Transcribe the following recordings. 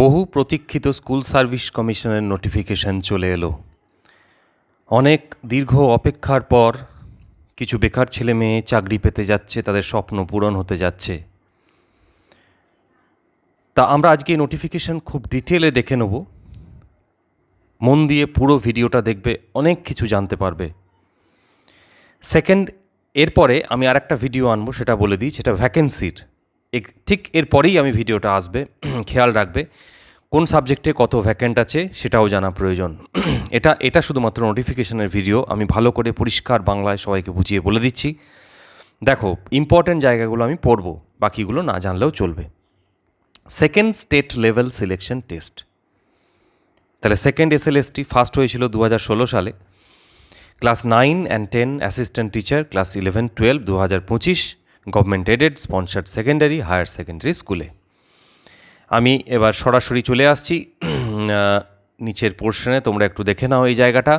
বহু প্রতীক্ষিত school service কমিশনের নোটিফিকেশন চলে এলো। অনেক দীর্ঘ অপেক্ষার পর কিছু বেকার ছেলে মেয়ে চাকরি পেতে যাচ্ছে, তাদের স্বপ্ন পূরণ হতে যাচ্ছে। তা আমরা আজকে নোটিফিকেশন খুব ডিটেলে দেখে নেব। মন দিয়ে পুরো ভিডিওটা দেখবে, অনেক কিছু জানতে পারবে। সেকেন্ড, এরপরে আমি আর একটা ভিডিও আনব, সেটা বলে দিই, সেটা ভ্যাকেন্সির ঠিক এরপরেই আমি ভিডিওটা আসবে, খেয়াল রাখবে, কোন সাবজেক্টে কত ভ্যাকেন্ট আছে সেটাও জানা প্রয়োজন। এটা এটা শুধুমাত্র নোটিফিকেশনের ভিডিও আমি ভালো করে পরিষ্কার বাংলায় সবাইকে বুঝিয়ে বলে দিচ্ছি। দেখো ইম্পর্ট্যান্ট জায়গাগুলো আমি পড়ব, বাকিগুলো না জানলেও চলবে। Second state level selection test তাহলে second S L SLST first হয়েছিল দু হাজার ষোলো সালে। Class nine and ten assistant teacher class eleven twelve দু হাজার পঁচিশ। Government aided sponsored secondary higher secondary স্কুলে আমি এবার সরাসরি চলে আসছি নিচের পোর্শনে তোমরা একটু দেখে নাও এই জায়গাটা।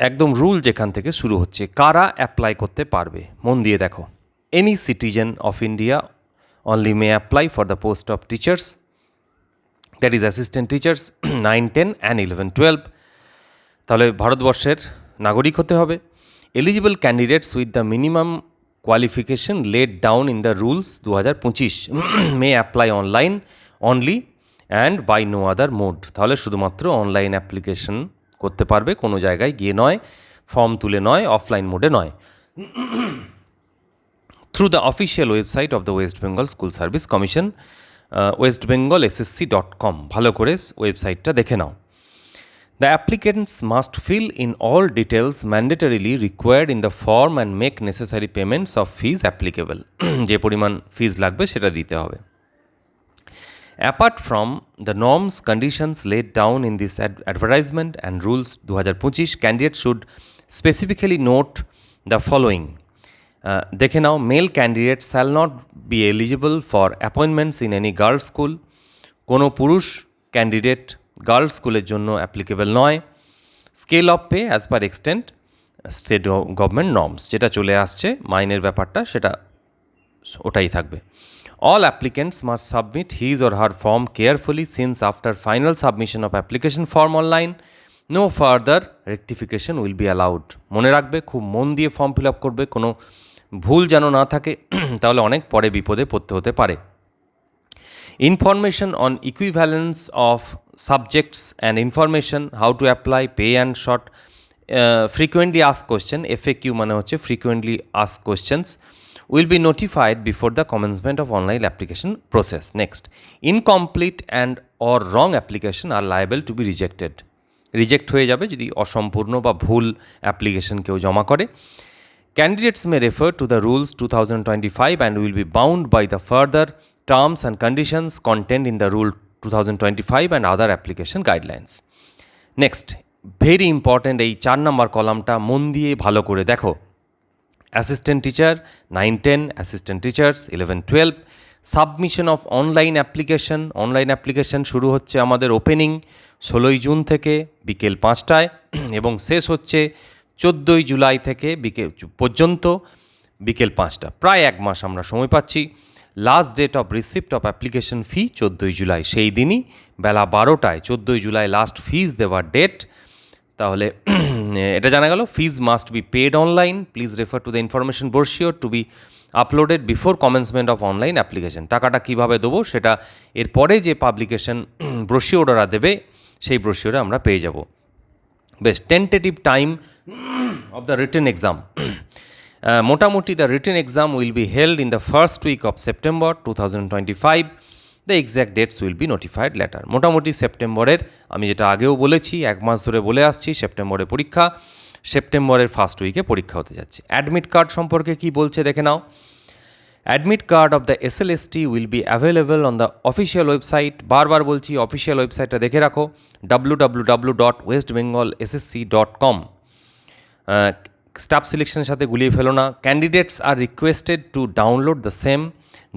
একদম রুল যেখান থেকে শুরু হচ্ছে, কারা অ্যাপ্লাই করতে পারবে? মন দিয়ে দেখো। Any citizen of India only may apply for the post of teachers that is assistant teachers nine ten and eleven twelve তাহলে ভারতবর্ষের নাগরিক হতে হবে। Eligible candidates with the minimum qualification laid down in the rules দু হাজার পঁচিশ may apply online only and by no other mode তাহলে শুধুমাত্র অনলাইন অ্যাপ্লিকেশন করতে পারবে, কোনো জায়গায় গিয়ে নয় ফর্ম তুলে নয় অফলাইন মোডে নয়। Through the official website of the West Bengal School Service Commission West Bengal SSC dot com ভালো করে ওয়েবসাইটটা দেখে নাও। The applicants must fill in all details mandatorily required in the form and make necessary payments of fees applicable যে পরিমাণ ফিজ লাগবে সেটা দিতে হবে Apart from the norms, conditions laid down in this ad- advertisement and rules 2025, candidates should specifically note the following. Uh, দেখে নাও male candidate shall not be eligible for appointments in any girls school কোনো পুরুষ candidate girls স্কুলের জন্য applicable নয়। Scale of pay as per extent state government norms যেটা চলে আসছে, মাইনের ব্যাপারটা, সেটা ওটাই থাকবে। All applicants must submit his or her form carefully since after final submission of application form online no further rectification will be allowed মনে রাখবে, খুব মন দিয়ে ফর্ম ফিল আপ করবে, কোনো ভুল যেন না থাকে, তাহলে অনেক পরে বিপদে পড়তে হতে পারে। Information on equivalence of subjects and information how to apply pay and short uh, frequently asked question faq মানে হচ্ছে frequently asked questions will be notified before the commencement of online application process next incomplete and or wrong application are liable to be rejected reject হয়ে যাবে যদি অসম্পূর্ণ বা ভুল application কেউ জমা করে Candidates may refer to the rules 2025 and will be bound by the further terms and conditions contained in the rule 2025 and other application guidelines. Next very important এই চার নম্বর কলামটা মন দিয়ে ভালো করে দেখো। Assistant teacher nine ten assistant teachers eleven twelve submission of online application online application শুরু হচ্ছে আমাদের ওপেনিং ষোলোই জুন থেকে বিকেল পাঁচটায় এবং শেষ হচ্ছে চোদ্দোই জুলাই থেকে বিকেল পর্যন্ত বিকেল পাঁচটা। প্রায় এক মাস আমরা সময় পাচ্ছি। Last date of receipt of application fee চোদ্দোই জুলাই। সেই দিনই বেলা বারোটায়, চোদ্দোই জুলাই লাস্ট ফিজ দেওয়ার ডেট তাহলে এটা জানা গেল fees must be paid online please refer to the information brochure to be uploaded before commencement of online application টাকাটা কীভাবে দেবো সেটা এরপরে যে পাবলিকেশন ব্রোশিওর ওরা দেবে, সেই ব্রোশিওরে আমরা পেয়ে যাব। বেশ tentative time of the written exam মোটামুটি the written exam will be held in the first week of September two thousand twenty five the exact dates will be notified later মোটামুটি সেপ্টেম্বরের আমি যেটা আগেও বলেছি, এক মাস ধরে বলে আসছি সেপ্টেম্বরে পরীক্ষা সেপ্টেম্বরের ফার্স্ট উইকে পরীক্ষা হতে যাচ্ছে। অ্যাডমিট কার্ড সম্পর্কে কি বলছে দেখে নাও। Admit card of the S L S T will be available on the official website বারবার বলছি অফিসিয়াল ওয়েবসাইটটা দেখে রাখো। W W W dot West Bengal SSC dot com staff সিলেকশনের সাথে গুলিয়ে ফেলো না। Candidates are requested to download the same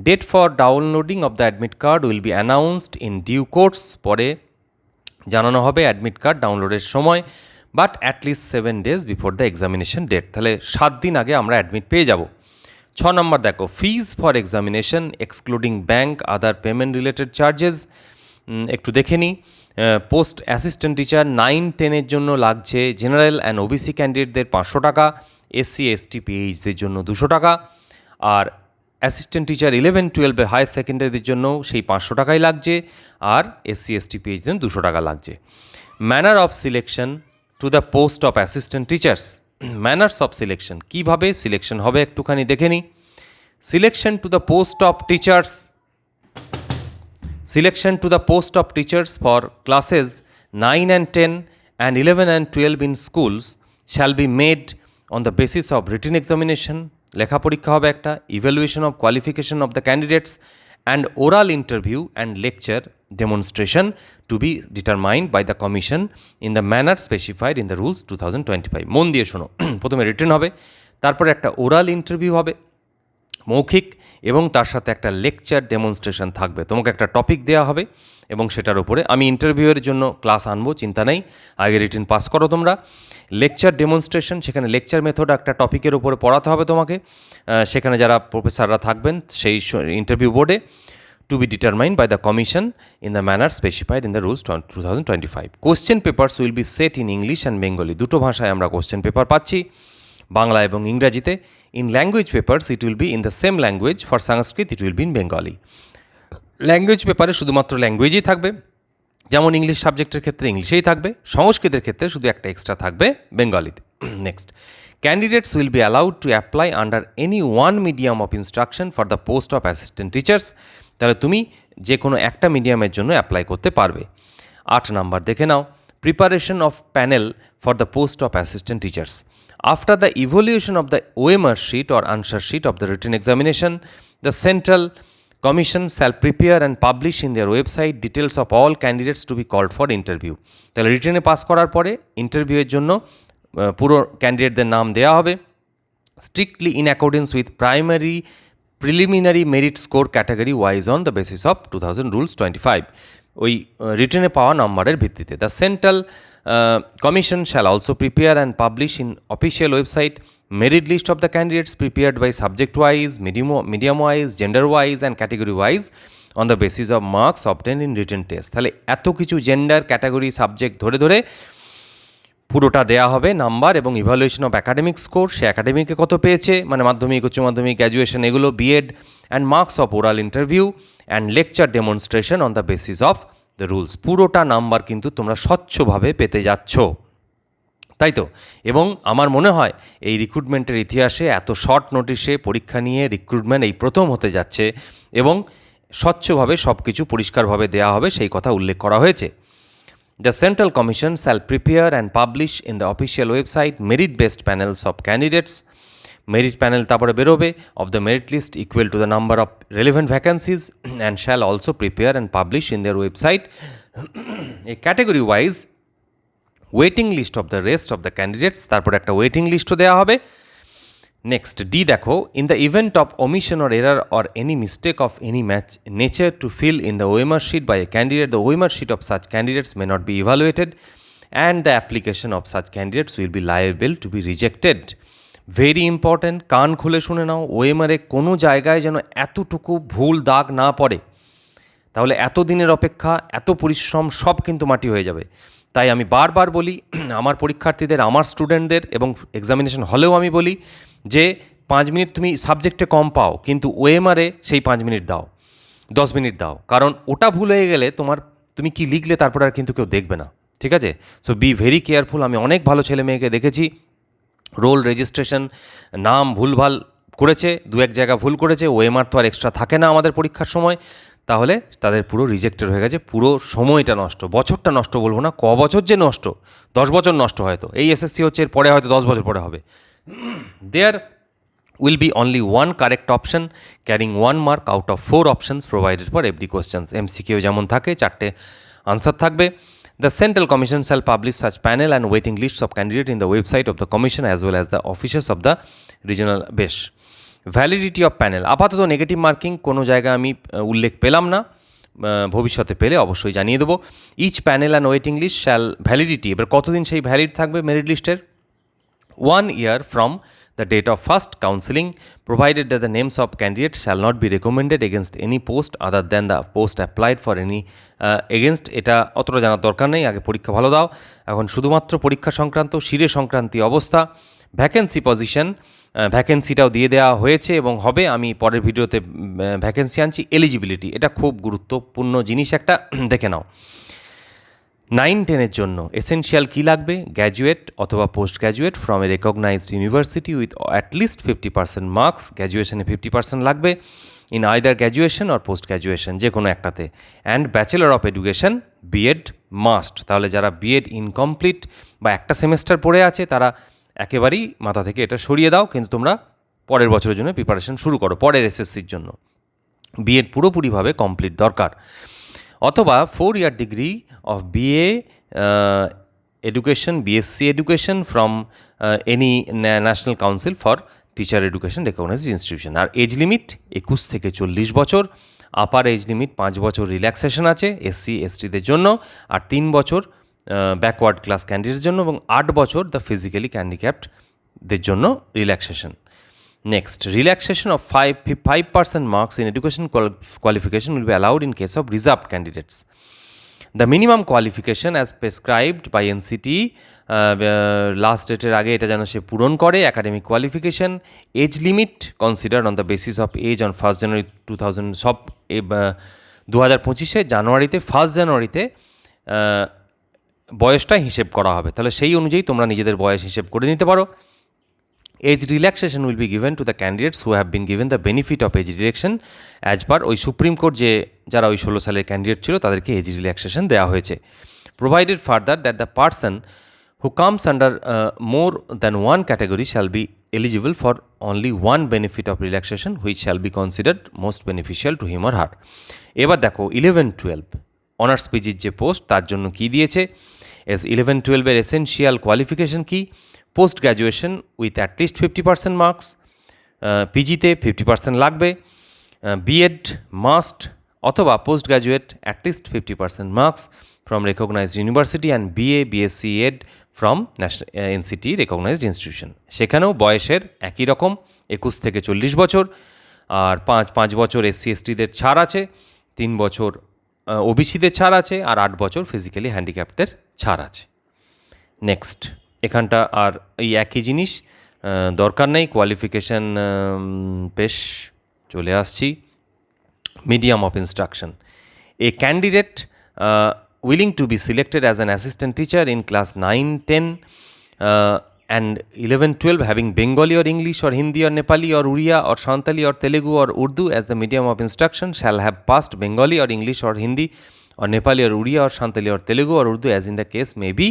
date for downloading of the admit card will be announced in due course পরে জানানো হবে অ্যাডমিট কার্ড ডাউনলোডের সময় but at least seven days before the examination date তাহলে সাত দিন আগে আমরা অ্যাডমিট পেয়ে যাব। ছ নম্বর দেখো fees for examination excluding bank other payment related charges একটু দেখে নিই পোস্ট অ্যাসিস্ট্যান্ট টিচার নাইন টেনের জন্য লাগছে জেনারেল অ্যান্ড ওবিসি ক্যান্ডিডেটদের পাঁচশো টাকা এসসি এসটি পিএইচদের জন্য দুশো টাকা। আর অ্যাসিস্ট্যান্ট টিচার ইলেভেন টুয়েলভের হায়ার সেকেন্ডারিদের জন্য সেই পাঁচশো টাকাই লাগছে। আর এসসি এসটি পিএইচদের দুশো টাকা লাগছে। Manner of selection to the post of assistant teachers manners of selection কীভাবে সিলেকশন হবে একটুখানি দেখে নিই selection to the post of teachers Selection to the post of teachers for classes 9 and 10 and 11 and 12 in schools shall be made on the basis of written examination লেখা পরীক্ষা হবে একটা evaluation of qualification of the candidates and oral interview and lecture demonstration to be determined by the commission in the manner specified in the rules two thousand twenty five মন দিয়ে শোনো। প্রথমে return হবে, তারপরে একটা ওরাল ইন্টারভিউ হবে, মৌখিক এবং তার সাথে একটা লেকচার ডেমনস্ট্রেশন থাকবে। তোমাকে একটা টপিক দেওয়া হবে এবং সেটার উপরে আমি ইন্টারভিউয়ের জন্য ক্লাস আনব, চিন্তা নেই, আগে রিটিন পাস করো তোমরা। লেকচার ডেমনস্ট্রেশন সেখানে লেকচার মেথড একটা টপিকের উপরে পড়াতে হবে তোমাকে। সেখানে যারা প্রফেসররা থাকবেন, সেই ইন্টারভিউ বোর্ডে to be determined by the commission in the manner specified in the rules two thousand twenty five question papers will be set in English and Bengali দুটো ভাষায় আমরা কোশ্চেন পেপার পাচ্ছি। বাংলা এবং ইংরাজিতে। In language papers it will be in the same language for Sanskrit it will be in Bengali language পেপারে শুধুমাত্র ল্যাঙ্গুয়েজই থাকবে। যেমন ইংলিশ সাবজেক্টের ক্ষেত্রে ইংলিশেই থাকবে। সংস্কৃতের ক্ষেত্রে শুধু একটা এক্সট্রা থাকবে বেঙ্গলিতে next candidates will be allowed to apply under any one medium of instruction for the post of assistant teachers তাহলে তুমি যে কোনো একটা মিডিয়ামের জন্য অ্যাপ্লাই করতে পারবে। আট নাম্বার দেখে নাও। Preparation of panel for the post of assistant teachers after the evolution of the OMR sheet or answer sheet of the written examination the central Commission shall prepare and publish in their website details of all candidates to be called for interview. তাহলে রিটেনে pass করার পরে ইন্টারভিউয়ের জন্য পুরো ক্যান্ডিডেটদের নাম দেওয়া হবে। Strictly in accordance with primary preliminary merit score category wise on the basis of two thousand rules twenty five ওই রিটেনে পাওয়া নাম্বারের ভিত্তিতে। The central commission shall also prepare and publish in official website merit list of the candidates prepared by subject wise medium medium wise gender wise and category wise on the basis of marks obtain in written test তাহলে এত কিছু gender category subject ধরে ধরে পুরোটা দেয়া হবে number এবং evaluation of academic score সে অ্যাকাডেমিকে কত পেয়েছে মানে মাধ্যমিক, উচ্চ মাধ্যমিক গ্র্যাজুয়েশন এগুলো B Ed and marks of oral interview and lecture demonstration on the basis of the rules পুরোটা নাম্বার কিন্তু তোমরা স্বচ্ছভাবে পেতে যাচ্ছ। তাই তো? এবং আমার মনে হয় এই রিক্রুটমেন্টের ইতিহাসে এত শর্ট নোটিশে পরীক্ষা নিয়ে রিক্রুটমেন্ট এই প্রথম হতে যাচ্ছে এবং স্বচ্ছভাবে সব কিছু পরিষ্কারভাবে দেওয়া হবে সেই কথা উল্লেখ করা হয়েছে। The Central Commission shall prepare and publish in the official website merit-based panels of candidates. Merit panel তারপরে বেরোবে of the merit list equal to the number of relevant vacancies and shall also prepare and publish in their website a category wise waiting list of the rest of the candidates তারপর একটা waiting লিস্টও দেওয়া হবে next D দেখো in the event of omission or error or any mistake of any match nature to fill in the OMR sheet by a candidate, the OMR sheet of such candidates may not be evaluated and the application of such candidates will be liable to be rejected. Very important কান খুলে শুনে নাও ওএমআরে কোনো জায়গায় যেন এতটুকু ভুল দাগ না পড়ে। তাহলে এত দিনের অপেক্ষা, এত পরিশ্রম, সব কিন্তু মাটি হয়ে যাবে। তাই আমি বারবার বলি, আমার পরীক্ষার্থীদের, আমার স্টুডেন্টদের এবং এক্সামিনেশন হলেও আমি বলি যে, পাঁচ মিনিট তুমি সাবজেক্টে কম পাও, কিন্তু ওএমআরে সেই পাঁচ মিনিট দাও, দশ মিনিট দাও। কারণ ওটা ভুল হয়ে গেলে তোমার, তুমি কি লিখলে তারপর আর কিন্তু কেউ দেখবে না। ঠিক আছে? সো বি ভেরি কেয়ারফুল আমি অনেক ভালো ছেলে মেয়েকে দেখেছি রোল রেজিস্ট্রেশন নাম ভুলভাল করেছে, দু এক জায়গা ভুল করেছে, ওএমআর তো আর এক্সট্রা থাকে না আমাদের পরীক্ষার সময়। তাহলে তাদের পুরো রিজেক্টেড হয়ে গেছে, পুরো সময়টা নষ্ট, বছরটা নষ্ট বলব না, ক বছর যে নষ্ট, দশ বছর নষ্ট হয়তো, এই এসএসসি হচ্ছে, এর পরে হয়তো দশ বছর পরে হবে। দেয়ার will be only one correct option, carrying one mark out of four options provided for every questions MCQ যেমন থাকে, চারটে আনসার থাকবে। The Central Commission shall publish such panel and waiting lists of candidates in the website of the Commission as well as the offices of the regional বেশ validity of panel আপাতত negative marking কোনো জায়গায় আমি উল্লেখ পেলাম না ভবিষ্যতে পেলে অবশ্যই জানিয়ে দেবো each panel and waiting list shall validity এবার কতদিন সেই ভ্যালিড থাকবে মেরিট লিস্টের one year from the date of first counseling, provided that the names of candidates shall not be recommended against any post other than the post applied for any uh, against এটা অতটা জানার দরকার নেই আগে পরীক্ষা ভালো দাও এখন শুধুমাত্র পরীক্ষা সংক্রান্ত শিরে সংক্রান্তি অবস্থা ভ্যাকেন্সি পজিশন ভ্যাকেন্সিটাও দিয়ে দেওয়া হয়েছে এবং হবে আমি পরের ভিডিওতে ভ্যাকেন্সি আনছি এলিজিবিলিটি এটা খুব গুরুত্বপূর্ণ জিনিস একটা দেখে নাও নাইন টেনের জন্য এসেনশিয়াল কী লাগবে? গ্র্যাজুয়েট অথবা post graduate from a recognised university with at least fifty percent marks গ্র্যাজুয়েশনে fifty percent লাগবে in either graduation or post graduation যে কোনো একটাতে। And bachelor of education BEd must তাহলে যারা বিএড ইনকমপ্লিট বা একটা সেমেস্টার পড়ে আছে, তারা একেবারেই মাথা থেকে এটা সরিয়ে দাও, কিন্তু তোমরা পরের বছরের জন্য প্রিপারেশন শুরু করো, পরের এসএসসির জন্য। বিএড পুরোপুরিভাবে কমপ্লিট দরকার। অথবা four year degree of BA education BSc education from any national council for teacher education recognise institution R age limit একুশ থেকে চল্লিশ বছর আপার এজ লিমিট পাঁচ বছর রিল্যাক্সেশন আছে এসসি এসটিদের জন্য, আর তিন বছর ব্যাকওয়ার্ড ক্লাস ক্যান্ডিডেটের জন্য এবং আট বছর দ্য ফিজিক্যালি হ্যান্ডিক্যাপ্টদের জন্য relaxation Next, relaxation of 5, 5% marks in education qualification will be allowed in case of reserved candidates. The minimum qualification as prescribed by NCT last ডেটের আগে এটা যেন সে পূরণ করে academic qualification age limit consider on the basis of age on first January two thousand সব দু হাজার পঁচিশে জানুয়ারিতে ফার্স্ট জানুয়ারিতে বয়সটা হিসেব করা হবে তাহলে সেই অনুযায়ী তোমরা নিজেদের বয়স হিসেব করে নিতে পারো age relaxation will be given to the candidates who have been given the benefit of age relaxation as per ওই সুপ্রিম কোর্ট যে, যারা ওই ষোলো সালের ক্যান্ডিডেট ছিল, তাদেরকে এজ রিল্যাক্সেশন দেওয়া হয়েছে। Provided further that the person who comes under more than one category shall be eligible for only one benefit of relaxation which shall be considered most beneficial to him or her এবার দেখো eleven twelve honours পিজির যে post তার জন্য কী দিয়েছে? এস eleven টুয়েলভের essential qualification key? Post graduation with at least fifty percent marks পিজিতে fifty percent লাগবে বিএড মাস্ট অথবা post graduate at least fifty percent marks from recognised university and BA BSc Ed from national NCT recognised institution সেখানেও বয়সের একই রকম, একুশ থেকে চল্লিশ বছর, আর পাঁচ পাঁচ বছর এসসি এসটিদের ছাড় আছে, তিন বছর ওবিসিদের ছাড় আছে, আর আট বছর ফিজিক্যালি হ্যান্ডিক্যাপ্টদের ছাড় আছে। নেক্সট এখানটা আর এই একই জিনিস দরকার নেই। কোয়ালিফিকেশান বেশ চলে আসছি। Medium of instruction a candidate willing to be selected as an assistant teacher in class nine ten and eleven twelve having Bengali or English or Hindi or Nepali or Odia or Santali or Telugu or Urdu as the medium of instruction shall have passed Bengali or English or Hindi or Nepali or Odia or Santali or Telugu or Urdu as in the case may be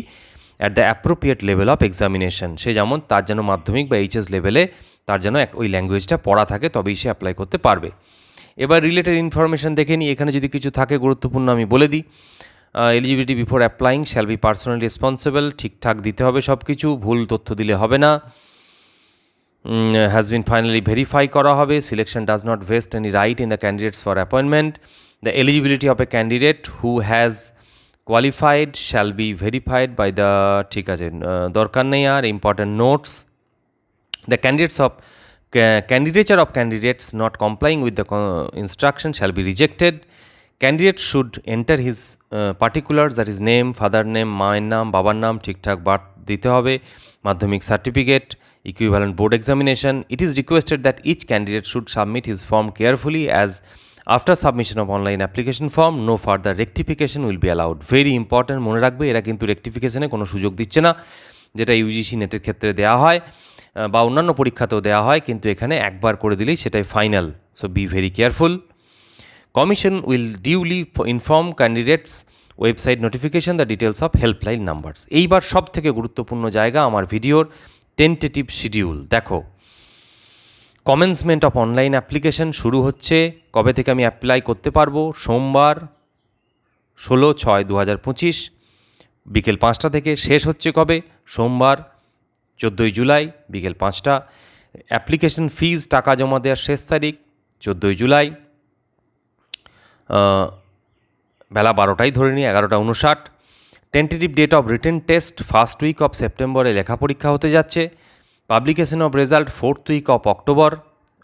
at the appropriate level of examination সে যেমন তার যেন মাধ্যমিক বা HS লেভেলে তার যেন ওই ল্যাঙ্গুয়েজটা পড়া থাকে, তবেই সে অ্যাপ্লাই করতে পারবে। এবার রিলেটেড ইনফরমেশান দেখে নিই। এখানে যদি কিছু থাকে, গুরুত্বপূর্ণ আমি বলে দিই। Eligibility before applying shall be personally responsible ঠিকঠাক দিতে হবে সব কিছু ভুল তথ্য দিলে হবে না। হ্যাজ বিন ফাইনালি ভেরিফাই করা হবে। Selection does not vest any right in the candidates for appointment the eligibility of a candidate who has qualified shall be verified by the ঠিক আছে দরকার নেই আর important notes the candidates of candidature of candidates not complying with the instruction shall be rejected candidate should enter his particulars that is name father name মায়ের নাম, বাবার নাম, ঠিকঠাক birth দিতে হবে, Madhyamik certificate equivalent board examination it is requested that each candidate should submit his form carefully as after submission of online application form no further rectification will be allowed very important মনে রাখবে, এরা কিন্তু রেকটিফিকেশনে কোনো সুযোগ দিচ্ছে না, যেটা UGC নেটের ক্ষেত্রে দেওয়া হয় বা অন্যান্য পরীক্ষাতেও দেওয়া হয়, কিন্তু এখানে একবার করে দিলেই সেটাই final so be very careful commission will duly inform candidates website notification the details of helpline numbers এইবার সব থেকে গুরুত্বপূর্ণ জায়গা আমার ভিডিওর টেন্টেটিভ শিডিউল দেখো কমেন্সমেন্ট অফ অনলাইন অ্যাপ্লিকেশন শুরু হচ্ছে। কবে থেকে আমি অ্যাপ্লাই করতে পারব? সোমবার, ষোলো ছয় দু হাজার পঁচিশ, বিকেল পাঁচটা থেকে। শেষ হচ্ছে কবে? সোমবার, চোদ্দোই জুলাই, বিকেল পাঁচটা। অ্যাপ্লিকেশন ফিজ টাকা জমা দেওয়ার শেষ তারিখ, চোদ্দোই জুলাই। বেলা বারোটাই ধরে নিই, এগারোটা উনষাট tentative date of written test first week of সেপ্টেম্বরে লেখা পরীক্ষা হতে যাচ্ছে। Publication of result fourth week of October.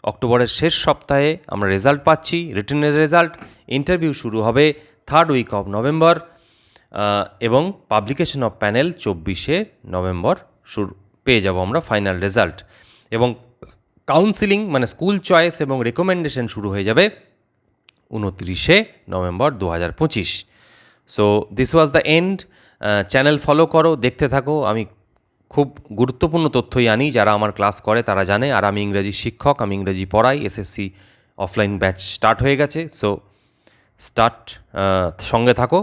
অক্টোবরের শেষ সপ্তাহে আমরা রেজাল্ট পাচ্ছি রিটেনের রেজাল্ট। ইন্টারভিউ শুরু হবে থার্ড উইক অফ নভেম্বর এবং পাবলিকেশন অফ প্যানেল চব্বিশে নভেম্বর শুরু, পেয়ে যাব আমরা ফাইনাল রেজাল্ট। এবং কাউন্সিলিং মানে স্কুল চয়েস এবং রেকমেন্ডেশন শুরু হয়ে যাবে উনত্রিশে নভেম্বর দু হাজার পঁচিশ so this was the end channel follow করো, দেখতে থাকো, আমি খুব গুরুত্বপূর্ণ তথ্যই আনি, যারা আমার ক্লাস করে তারা জানে। আর আমি ইংরেজি শিক্ষক, আমি ইংরেজি পড়াই এসএসসি অফলাইন ব্যাচ স্টার্ট হয়ে গেছে। সো স্টার্ট সঙ্গে থাকো।